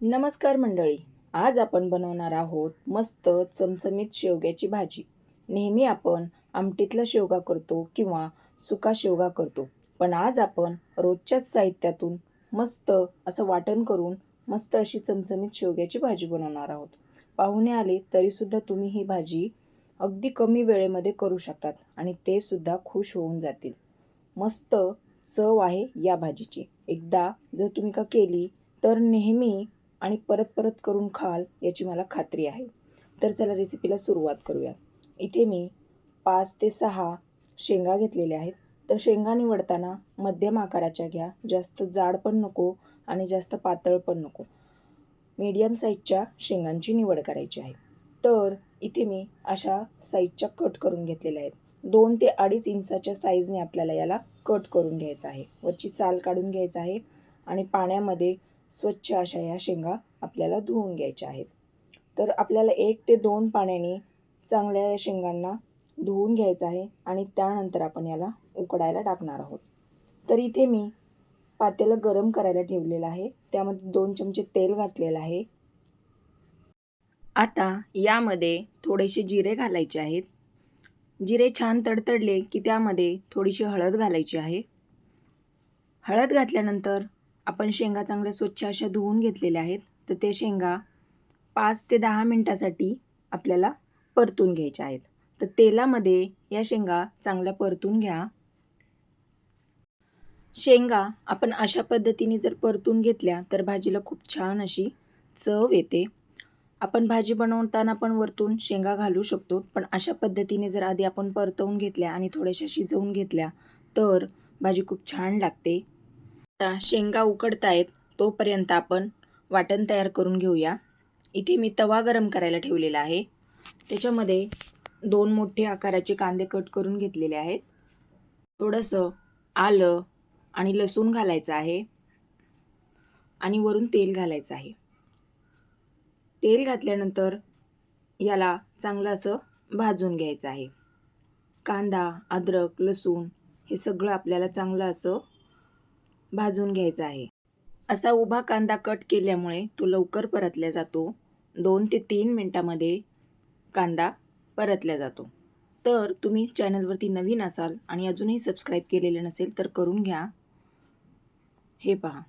नमस्कार मंडळी. आज आपण बनवणार आहोत मस्त चमचमीत शेवग्याची भाजी. नेहमी आपण आमटीतला शेवगा करतो किंवा सुका शेवगा करतो. पण आज आपण रोजच्याच साहित्यातून मस्त असं वाटण करून मस्त अशी चमचमीत शेवग्याची भाजी बनवणार आहोत. पाहुणे आले तरीसुद्धा तुम्ही ही भाजी अगदी कमी वेळेमध्ये करू शकतात आणि ते सुद्धा खुश होऊन जातील. मस्त चव आहे या भाजीची. एकदा जर तुम्ही का केली तर नेहमी आणि परत परत करून खाल याची मला खात्री आहे. तर चला रेसिपीला सुरुवात करूया. इथे मी पाच ते सहा शेंगा घेतलेल्या आहेत. तर शेंगा निवडताना मध्यम आकाराच्या घ्या. जास्त जाड पण नको आणि जास्त पातळ पण नको. मीडियम साईजच्या शेंगांची निवड करायची आहे. तर इथे मी अशा साईजच्या कट करून घेतलेल्या आहेत. दोन ते अडीच इंचाच्या साईजने आपल्याला याला कट करून घ्यायचं आहे. वरची साल काढून घ्यायचं आहे. आणि पाण्यामध्ये स्वच्छ अशा या शेंगा आपल्याला धुवून घ्यायच्या आहेत. तर आपल्याला एक ते दोन पाण्याने चांगल्या या शेंगांना धुवून घ्यायचं आहे आणि त्यानंतर आपण याला उकडायला टाकणार आहोत. तर इथे मी पातेलं गरम करायला ठेवलेलं आहे. त्यामध्ये दोन चमचे तेल घातलेलं आहे. आता यामध्ये थोडेसे जिरे घालायचे आहेत. जिरे छान तडतडले की त्यामध्ये थोडीशी हळद घालायची आहे. हळद घातल्यानंतर आपण शेंगा चांगल्या स्वच्छ अशा धुवून घेतलेल्या आहेत तर ते शेंगा पाच ते दहा मिनटासाठी आपल्याला परतून घ्यायच्या आहेत. तर तेलामध्ये या शेंगा चांगल्या परतून घ्या. शेंगा आपण अशा पद्धतीने जर परतून घेतल्या तर भाजीला खूप छान अशी चव येते. आपण भाजी बनवताना पण वरतून शेंगा घालू शकतो पण अशा पद्धतीने जर आधी आपण परतवून घेतल्या आणि थोड्याशा शिजवून घेतल्या तर भाजी खूप छान लागते. आता शेंगा उकडतायत तोपर्यंत आपण वाटण तयार करून घेऊया. इथे मी तवा गरम करायला ठेवलेला आहे. त्याच्यामध्ये दोन मोठे आकाराचे कांदे कट करून घेतलेले आहेत. थोडंसं आलं आणि लसूण घालायचं आहे. आणि वरून तेल घालायचं आहे. तेल घातल्यानंतर याला चांगलं असं भाजून घ्यायचं आहे. कांदा अद्रक लसूण हे सगळं आपल्याला चांगलं असं भाजून घ्यायचा आहे. असा उभा कांदा कट केल्यामुळे तो लवकर परतल्या जातो. दोन ते तीन मिनटामध्ये कांदा परतल्या जातो. तर तुम्ही चॅनलवरती नवीन असाल आणि अजूनही सबस्क्राईब केलेले नसेल तर करून घ्या. हे पहा.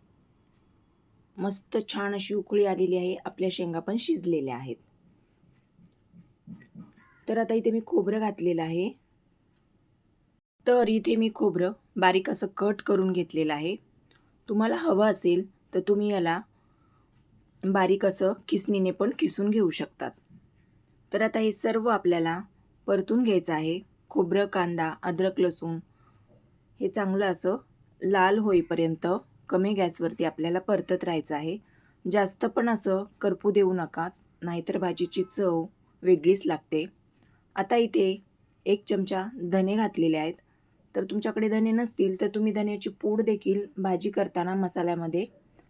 मस्त छान अशी उकळी आलेली आहे. आपल्या शेंगा पण शिजलेल्या आहेत. तर आता इथे मी खोबरं घातलेलं आहे. तर इथे मी खोबरं बारीक असं कट करून घेतलेलं आहे. तुम्हाला हवं असेल तर तुम्ही याला बारीक असं किसणीने पण खिसून घेऊ शकतात. तर आता हे सर्व आपल्याला परतून घ्यायचं आहे. खोबरं कांदा अद्रक लसूण हे चांगलं असं लाल होईपर्यंत कमी गॅसवरती आपल्याला परतत राहायचं आहे. जास्त पण असं करपू देऊ नका नाहीतर भाजीची चव वेगळीच लागते. आता इथे एक चमचा धने घातलेले आहेत. तर तुमच्याकडे धने नसतील तर तुम्ही धन्याची पूड देखील भाजी करताना मसाल्यामध्ये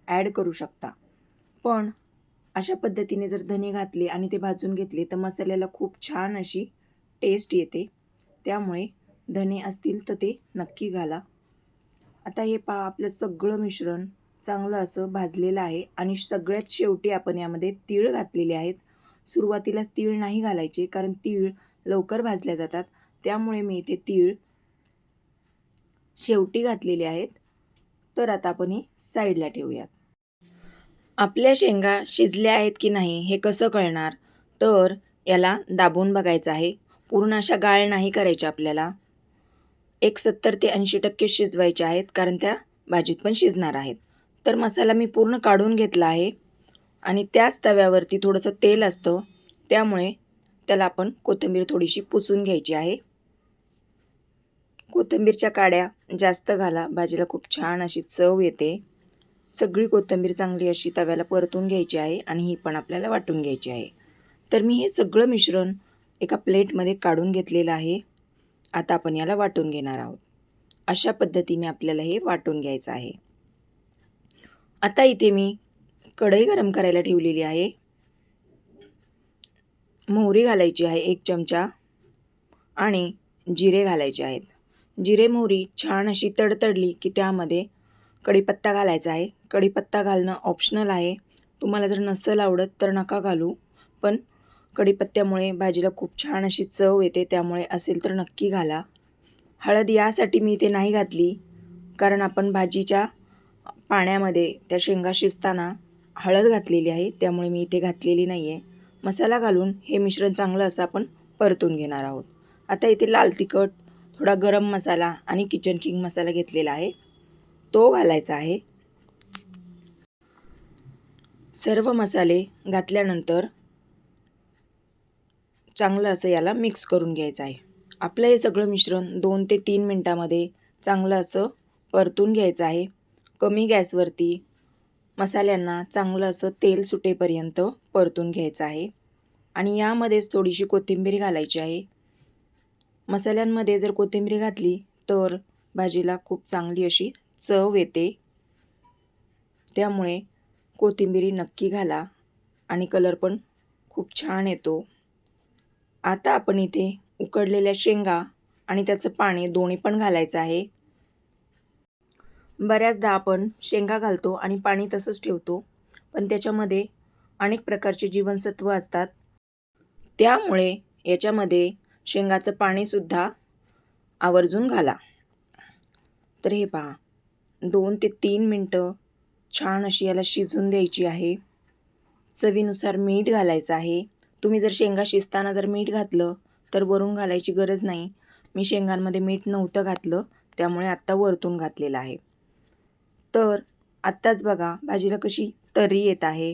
ॲड करू शकता. पण अशा पद्धतीने जर धने घातले आणि ते भाजून घेतले तर मसाल्याला खूप छान अशी टेस्ट येते. त्यामुळे धने असतील तर ते नक्की घाला. आता हे पहा आपलं सगळं मिश्रण चांगलं असं भाजलेलं आहे आणि सगळ्यात शेवटी आपण यामध्ये तीळ घातलेले आहेत. सुरुवातीलाच तीळ नाही घालायचे कारण तीळ लवकर भाजल्या जातात. त्यामुळे मी इथे तीळ शेवटी घातलेले आहेत. तर आता आपण हे साईडला ठेवूयात. आपल्या शेंगा शिजल्या आहेत की नाही हे कसं कळणार? तर याला दाबून बघायचं आहे. पूर्ण अशा गाळ नाही करायच्या आपल्याला. एक सत्तर ते ऐंशी टक्के शिजवायच्या आहेत कारण त्या भाजीत पण शिजणार आहेत. तर मसाला मी पूर्ण काढून घेतला आहे. आणि त्याच तव्यावरती थोडंसं तेल असतं. त्यामुळे त्याला आपण कोथिंबीर थोडीशी पुसून घ्यायची आहे. कोथिंबीरच्या काड्या जास्त घाला. भाजीला खूप छान अशी चव येते. सगळी कोथिंबीर चांगली अशी तव्याला परतून घ्यायची आहे आणि ही पण आपल्याला वाटून घ्यायची आहे. तर मी हे सगळं मिश्रण एका प्लेटमध्ये काढून घेतलेलं आहे. आता आपण याला वाटून घेणार आहोत. अशा पद्धतीने आपल्याला हे वाटून घ्यायचं आहे. आता इथे मी कढई गरम करायला ठेवलेली आहे. मोहरी घालायची आहे एक चमचा आणि जिरे घालायचे आहेत. जिरे मोहरी छान अशी तडतडली की त्यामध्ये कढीपत्ता घालायचा आहे. कढीपत्ता घालणं ऑप्शनल आहे. तुम्हाला जर नसेल आवडत तर नका घालू. पण कढीपत्त्यामुळे भाजीला खूप छान अशी चव येते त्यामुळे असेल तर नक्की घाला. हळद यासाठी मी इथे नाही घातली कारण आपण भाजीच्या पाण्यामध्ये त्या शेंगा शिजताना हळद घातलेली आहे त्यामुळे मी इथे घातलेली नाही आहे मसाला घालून हे मिश्रण चांगलं असं आपण परतून घेणार आहोत. आता इथे लाल तिखट थोडा गरम मसाला आणि किचन किंग मसाला घेतलेला आहे. तो घालायचा आहे. सर्व मसाले घातल्यानंतर चांगलं असं याला मिक्स करून घ्यायचं आहे. आपलं हे सगळं मिश्रण दोन ते तीन मिनटामध्ये चांगलं असं परतून घ्यायचं आहे. कमी गॅसवरती मसाल्यांना चांगलं असं तेल सुटेपर्यंत परतून घ्यायचं आहे. आणि यामध्येच थोडीशी कोथिंबीर घालायची आहे. मसाल्यांमध्ये जर कोथिंबीर घातली तर भाजीला खूप चांगली अशी चव येते. त्यामुळे कोथिंबीरी नक्की घाला आणि कलर पण खूप छान येतो. आता आपण इथे उकडलेल्या शेंगा आणि त्याचं पाणी दोन्ही पण घालायचं आहे. बऱ्याचदा आपण शेंगा घालतो आणि पाणी तसंच ठेवतो पण त्याच्यामध्ये अनेक प्रकारचे जीवनसत्व असतात. त्यामुळे याच्यामध्ये शेंगाचं पाणीसुद्धा आवर्जून घाला. तर हे पहा दोन ते तीन मिनटं छान अशी याला शिजून द्यायची आहे. चवीनुसार मीठ घालायचं आहे. तुम्ही जर शेंगा शिजताना जर मीठ घातलं तर वरून घालायची गरज नाही. मी शेंगांमध्ये मीठ नव्हतं घातलं त्यामुळे आत्ता वरतून घातलेलं आहे. तर आत्ताच बघा भाजीला कशी तरी येत आहे.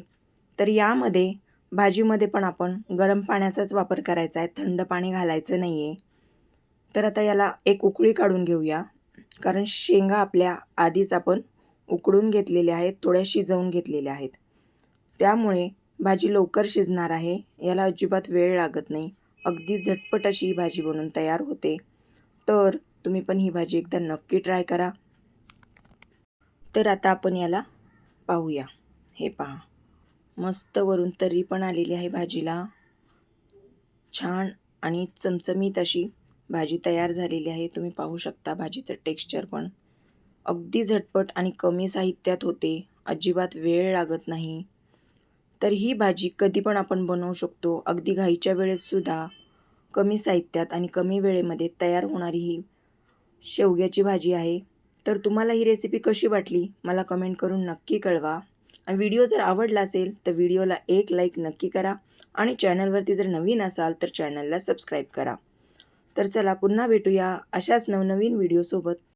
तर यामध्ये भाजीमध्ये पण आपण गरम पाण्याचाच वापर करायचा आहे. थंड पाणी घालायचं नाही आहे तर आता याला एक उकळी काढून घेऊया. कारण शेंगा आपल्या आधीच आपण उकडून घेतलेल्या आहेत थोड्या शिजवून घेतलेल्या आहेत. त्यामुळे भाजी लवकर शिजणार आहे. याला अजिबात वेळ लागत नाही. अगदी झटपट अशी ही भाजी बनून तयार होते. तर तुम्ही पण ही भाजी एकदा नक्की ट्राय करा. तर आता आपण याला पाहूया. हे पहा. मस्त वरून तरी पण आलेली आहे भाजीला. छान आणि चमचमीत अशी भाजी तयार झालेली आहे. तुम्ही पाहू शकता भाजीचं टेक्स्चर पण. अगदी झटपट आणि कमी साहित्यात होते. अजिबात वेळ लागत नाही. तर ही भाजी कधी पण आपण बनवू शकतो. अगदी घाईच्या वेळेतसुद्धा कमी साहित्यात आणि कमी वेळेमध्ये तयार होणारी ही शेवग्याची भाजी आहे. तर तुम्हाला ही रेसिपी कशी वाटली? मला कमेंट करून नक्की कळवा. आणि व्हिडिओ जर आवडला असेल तर व्हिडिओला एक लाईक नक्की करा आणि चॅनलवरती जर नवीन असाल तर चॅनलला सबस्क्राईब करा. तर चला पुन्हा भेटूया अशाच नवनवीन व्हिडिओसोबत